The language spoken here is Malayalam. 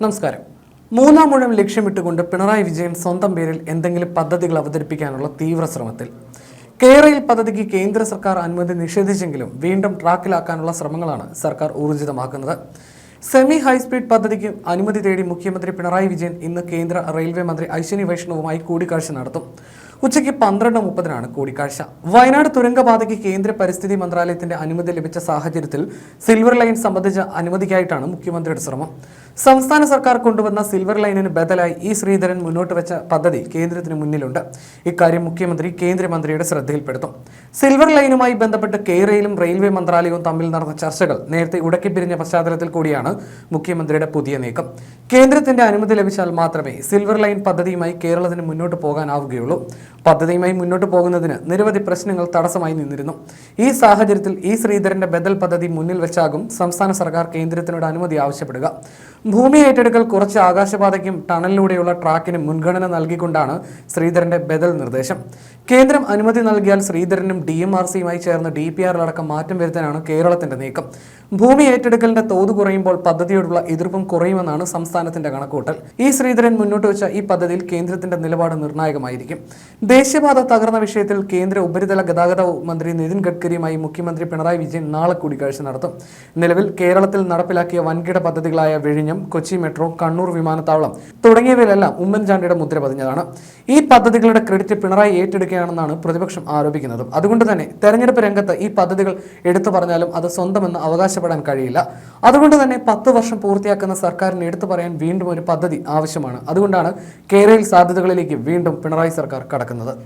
നമസ്കാരം. മൂന്നാം മുഴം ലക്ഷ്യമിട്ടുകൊണ്ട് പിണറായി വിജയൻ സ്വന്തം പേരിൽ എന്തെങ്കിലും പദ്ധതികൾ അവതരിപ്പിക്കാനുള്ള തീവ്ര ശ്രമത്തിൽ. കേരളയിൽ പദ്ധതിക്ക് കേന്ദ്ര സർക്കാർ അനുമതി നിഷേധിച്ചെങ്കിലും വീണ്ടും ട്രാക്കിലാക്കാനുള്ള ശ്രമങ്ങളാണ് സർക്കാർ ഊർജിതമാക്കുന്നത്. സെമി ഹൈസ്പീഡ് പദ്ധതിക്ക് അനുമതി തേടി മുഖ്യമന്ത്രി പിണറായി വിജയൻ ഇന്ന് കേന്ദ്ര റെയിൽവേ മന്ത്രി അശ്വിനി വൈഷ്ണവുമായി കൂടിക്കാഴ്ച നടത്തും. ഉച്ചയ്ക്ക് പന്ത്രണ്ട് മുപ്പതിനാണ് കൂടിക്കാഴ്ച. വയനാട് തുരങ്കപാതയ്ക്ക് കേന്ദ്ര പരിസ്ഥിതി മന്ത്രാലയത്തിന്റെ അനുമതി ലഭിച്ച സാഹചര്യത്തിൽ സിൽവർ ലൈൻ സംബന്ധിച്ച അനുമതിക്കായിട്ടാണ് മുഖ്യമന്ത്രിയുടെ ശ്രമം. സംസ്ഥാന സർക്കാർ കൊണ്ടുവന്ന സിൽവർ ലൈനിന് ബദലായി ഇ ശ്രീധരൻ മുന്നോട്ട് വെച്ച പദ്ധതി കേന്ദ്രത്തിന് മുന്നിലുണ്ട്. ഇക്കാര്യം മുഖ്യമന്ത്രി കേന്ദ്രമന്ത്രിയുടെ ശ്രദ്ധയിൽപ്പെടുത്തും. സിൽവർ ലൈനുമായി ബന്ധപ്പെട്ട് കേരളയിലും റെയിൽവേ മന്ത്രാലയവും തമ്മിൽ നടന്ന ചർച്ചകൾ നേരത്തെ ഉടക്കിപ്പിരിഞ്ഞ പശ്ചാത്തലത്തിൽ കൂടിയാണ് മുഖ്യമന്ത്രിയുടെ പുതിയ നീക്കം. കേന്ദ്രത്തിന്റെ അനുമതി ലഭിച്ചാൽ മാത്രമേ സിൽവർ ലൈൻ പദ്ധതിയുമായി കേരളത്തിന് മുന്നോട്ട് പോകാനാവുകയുള്ളൂ. പദ്ധതിയുമായി മുന്നോട്ട് പോകുന്നതിന് നിരവധി പ്രശ്നങ്ങൾ തടസ്സമായി നിന്നിരുന്നു. ഈ സാഹചര്യത്തിൽ ഇ ശ്രീധരന്റെ ബദൽ പദ്ധതി മുന്നിൽ വെച്ചാകും സംസ്ഥാന സർക്കാർ കേന്ദ്രത്തിനോട് അനുമതി ആവശ്യപ്പെടുക. ഭൂമി ഏറ്റെടുക്കൽ കുറച്ച് ആകാശപാതയ്ക്കും ടണലിലൂടെയുള്ള ട്രാക്കിനും മുൻഗണന നൽകിക്കൊണ്ടാണ് ശ്രീധരന്റെ ബദൽ നിർദ്ദേശം. കേന്ദ്രം അനുമതി നൽകിയാൽ ശ്രീധരനും ഡി എം ആർ സിയുമായി ചേർന്ന് ഡി പി ആറിലടക്കം മാറ്റം വരുത്താനാണ് കേരളത്തിന്റെ നീക്കം. ഭൂമി ഏറ്റെടുക്കലിന്റെ തോത് കുറയുമ്പോൾ പദ്ധതിയോടുള്ള എതിർപ്പും കുറയുമെന്നാണ് സംസ്ഥാനത്തിന്റെ കണക്കൂട്ടൽ ഈ ശ്രീധരൻ മുന്നോട്ട് വെച്ച ഈ പദ്ധതിയിൽ കേന്ദ്രത്തിന്റെ നിലപാട് നിർണായകമായിരിക്കും. ദേശീയപാത തകർന്ന വിഷയത്തിൽ കേന്ദ്ര ഉപരിതല ഗതാഗത മന്ത്രി നിതിൻ ഗഡ്കരിയുമായി മുഖ്യമന്ത്രി പിണറായി വിജയൻ നാളെ കൂടിക്കാഴ്ച നടത്തും. നിലവിൽ കേരളത്തിൽ നടപ്പിലാക്കിയ വൻകിട പദ്ധതികളായ വിഴിഞ്ഞം കൊച്ചി മെട്രോ കണ്ണൂർ വിമാനത്താവളം തുടങ്ങിയവയിലെല്ലാം ഉമ്മൻചാണ്ടിയുടെ മുദ്ര പതിഞ്ഞതാണ്. ഈ പദ്ധതികളുടെ ക്രെഡിറ്റ് പിണറായി ഏറ്റെടുക്കുകയാണെന്നാണ് പ്രതിപക്ഷം ആരോപിക്കുന്നത്. അതുകൊണ്ട് തന്നെ തെരഞ്ഞെടുപ്പ് രംഗത്ത് ഈ പദ്ധതികൾ എടുത്തു പറഞ്ഞാലും അത് സ്വന്തമെന്ന് അവകാശപ്പെടാൻ കഴിയില്ല. അതുകൊണ്ട് തന്നെ പത്ത് വർഷം പൂർത്തിയാക്കുന്ന സർക്കാരിന് എടുത്തു പറയാൻ വീണ്ടും ഒരു പദ്ധതി ആവശ്യമാണ്. അതുകൊണ്ടാണ് കേരളയിൽ സാധ്യതകളിലേക്ക് വീണ്ടും പിണറായി സർക്കാർ കടക്കുന്നത്. hakkında da